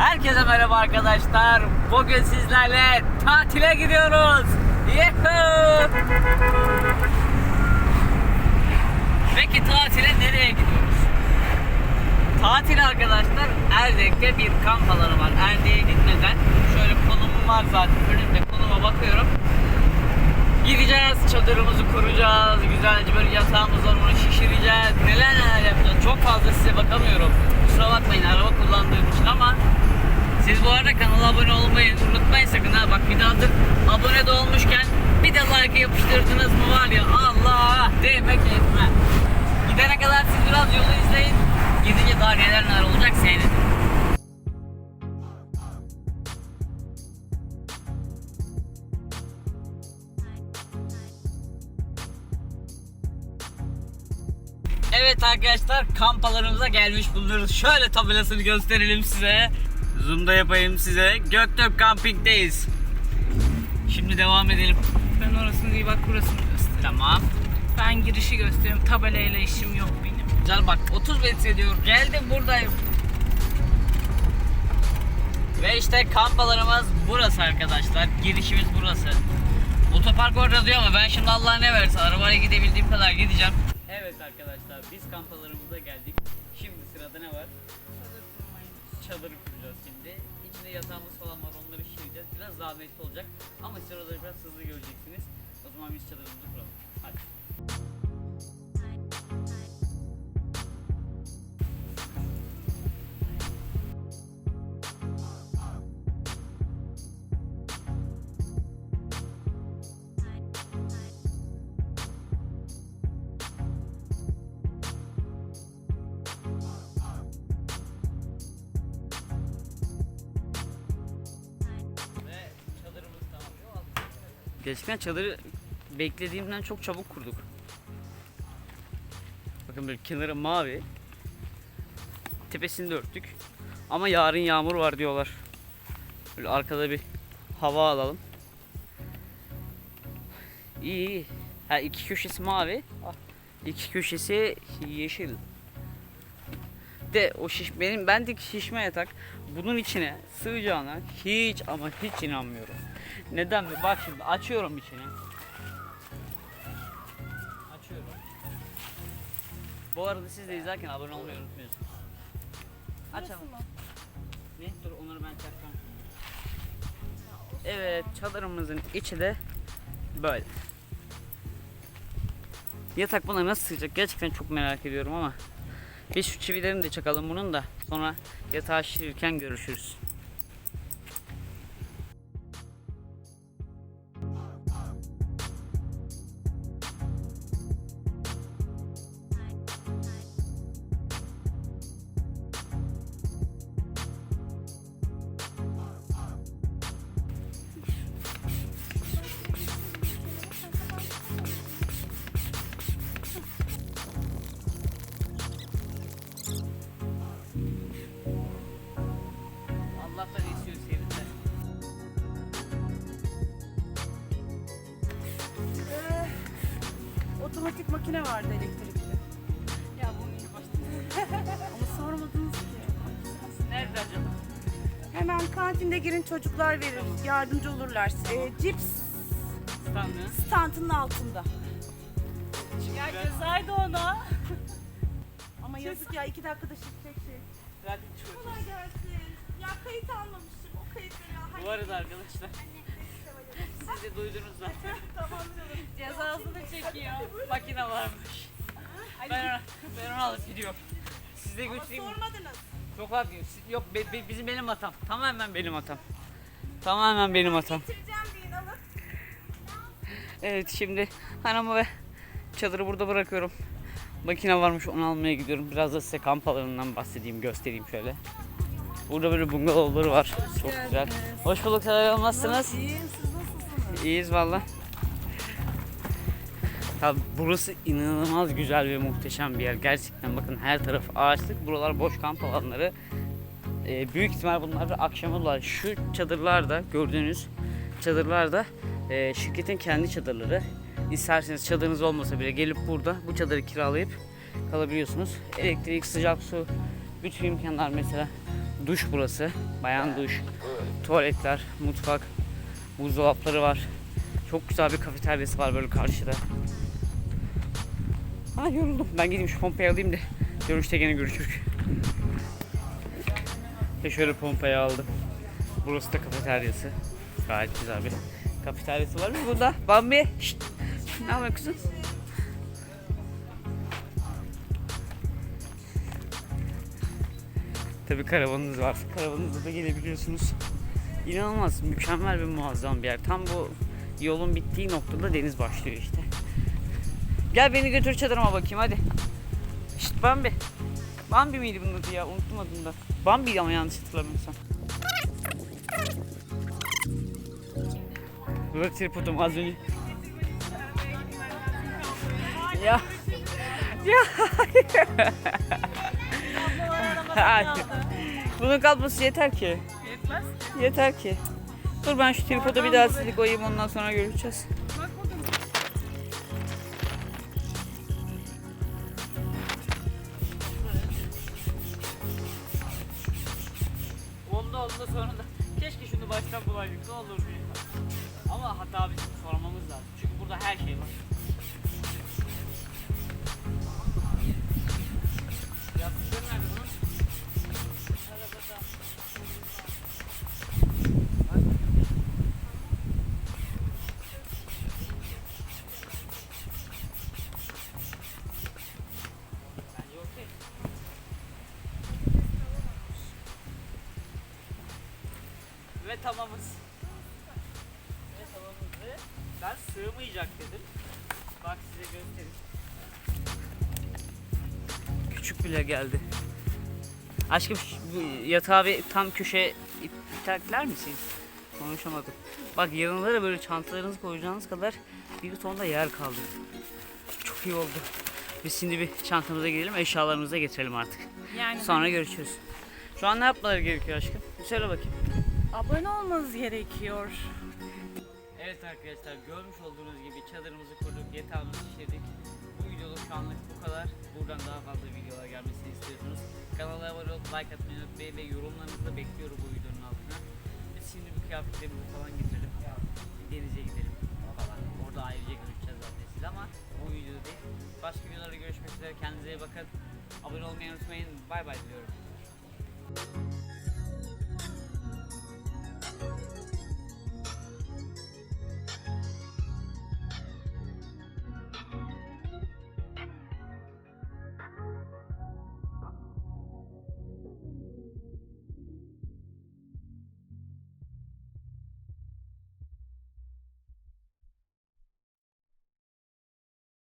Herkese merhaba arkadaşlar. Bugün sizlerle tatile gidiyoruz. Yuhuu! Peki tatile nereye gidiyoruz? Tatil arkadaşlar Erdek'te bir kamp alanı var. Erdek'e gitmeden şöyle konumum var zaten önümde konuma bakıyorum. Gideceğiz, çadırımızı kuracağız, güzelce böyle yatağımız var onu şişireceğiz, neler neler yapacağız. Çok fazla size bakamıyorum. Kusura bakmayın araba kullandığım için ama arada kanala abone olmayı unutmayın sakın ha. Bak bir daha da abone de olmuşken bir de like yapıştırdınız mı var ya Allah demek etme. Gidene kadar siz biraz yolu izleyin. Gidince daha neler neler olacak seyredin. Evet arkadaşlar kamp alanımıza gelmiş bulunuyoruz. Şöyle tabelasını gösterelim size. Zoom'da yapayım size. Göktürk Camping'deyiz. Şimdi devam edelim. Ben orasını değil bak burasını göster. Tamam. Ben girişi gösteriyorum. Tabelayla işim yok benim. Can bak 30 metre diyor. Geldim buradayım. Ve işte kamp alanımız burası arkadaşlar. Girişimiz burası. Otopark orada diyor ama ben şimdi Allah ne verirse arabayla gidebildiğim kadar gideceğim. Evet arkadaşlar biz kamp alanımıza geldik. Şimdi sırada ne var? Çadır kuracağız şimdi. İçinde yatağımız falan var onları şişireceğiz. Biraz zahmetli olacak ama sırada biraz hızlı göreceksiniz. O zaman biz çadırımızı kuralım. Hadi. Gerçekten çadırı beklediğimden çok çabuk kurduk. Bakın böyle kenarı mavi. Tepesini de örttük. Ama yarın yağmur var diyorlar. Böyle arkada bir hava alalım. İyi. Ha iki köşesi mavi. İki köşesi yeşil. De o şiş benim bendeki şişme yatak bunun içine sığacağına hiç ama hiç inanmıyorum. Neden mi? Bak şimdi açıyorum içini. Açıyorum. Bu arada siz de izlerken abone olmayı unutmuyorsunuz. Açalım. Ne? Dur onları ben çakacağım. Evet çadırımızın içi de böyle. Yatak buna nasıl sığacak gerçekten çok merak ediyorum ama biz şu çivilerini de çakalım bunun da sonra yatağı şişirirken görüşürüz. Otomatik makine vardı elektrikli. Ya bunu iyi başladı. Ama sormadınız ki. Nerede acaba? Hemen kantinde girin çocuklar verir. Yardımcı olurlar size. Ee, cips Standı. standının altında. Ya yazaydı ona. Ama yazık ya iki dakikada şifrecek şey. Zaten çok. Kolay gelsin. Ya kayıt almamışım. O kayıtları ya. Bu arada arkadaşlar siz de duydunuz zaten. tamam canım. Cezasını çekiyor. Makine varmış. Ben onu, ben onu alıp gidiyorum. Siz de Ama götüreyim. mi? sormadınız. Çok abi. siz- Yok be- be- bizim benim hatam. Tamamen benim hatam. Tamamen benim hatam. Getireceğim deyin alın. Evet şimdi hanımı ve çadırı burada bırakıyorum. Makine varmış onu almaya gidiyorum. Biraz da size kamp alanından bahsedeyim, göstereyim şöyle. Burada böyle bungalovları var. Çok güzel. Hoş bulduk. Selam nasılsınız? İyiyim? İyiyiz valla. Ya burası inanılmaz güzel ve muhteşem bir yer. Gerçekten bakın her taraf ağaçlık. Buralar boş kamp alanları. Ee, büyük ihtimal bunlar akşamlar. Şu çadırlarda gördüğünüz çadırlarda e, şirketin kendi çadırları. İsterseniz çadırınız olmasa bile gelip burada bu çadırı kiralayıp kalabiliyorsunuz. Elektrik, sıcak su, bütün imkanlar mesela Duş burası. Bayan duş. Tuvaletler, mutfak, buzdolapları var. Çok güzel bir kafeteryası var böyle karşıda. Ha yoruldum. Ben gideyim şu pompayı alayım da dönüşte gene görüşürüz. Ve şöyle pompayı aldım. Burası da kafeteryası. Gayet güzel bir kafeteryası var mı burada? Bambi. Şşt. Ne yapıyorsun? Tabii karavanınız varsa karavanınızla da gelebiliyorsunuz. İnanılmaz mükemmel ve muazzam bir yer. Tam bu yolun bittiği noktada deniz başlıyor işte. Gel beni götür çadırıma bakayım hadi. Şşt Bambi. Bambi miydi bunun adı ya? Unuttum adını da. Bambi ama yanlış hatırlamıyorsam. Burada tripodum az önce. Ya. Ya. Bunun kalması yeter ki. Yetmez. Yeter ki. Dur ben şu tripoda bir daha sizi koyayım ondan sonra görüşeceğiz. Onda onda sonunda. Keşke şunu baştan bulaydık ne olur diye. Ama hatta bizim sormamız lazım. Çünkü burada her şey var. Tamamız. Ve tamamız. Ben sığmayacak dedim. Bak size göstereyim. Küçük bile geldi. Aşkım bu yatağı bir tam köşeye ip- iterler misin? Konuşamadım. Bak yanlara böyle çantalarınızı koyacağınız kadar bir tonda yer kaldı. Çok iyi oldu. Biz şimdi bir çantamıza gidelim, eşyalarımızı da getirelim artık. Yani Sonra görüşürüz. Şu an ne yapmaları gerekiyor aşkım? Söyle bakayım. Abone olmanız gerekiyor. Evet arkadaşlar görmüş olduğunuz gibi çadırımızı kurduk, yatağımızı şişirdik. Bu videoluk şu anlık bu kadar. Buradan daha fazla videolar gelmesini istiyorsunuz. Kanala abone olup like atmayı unutmayın ve yorumlarınızı da bekliyorum bu videonun altına. Biz şimdi bir kıyafetlerimizi falan getirelim. Denize gidelim falan. Orada ayrıca görüşeceğiz zaten siz ama bu videoda değil. Başka videolarda görüşmek üzere. Kendinize iyi bakın. Abone olmayı unutmayın. Bay bay diyorum.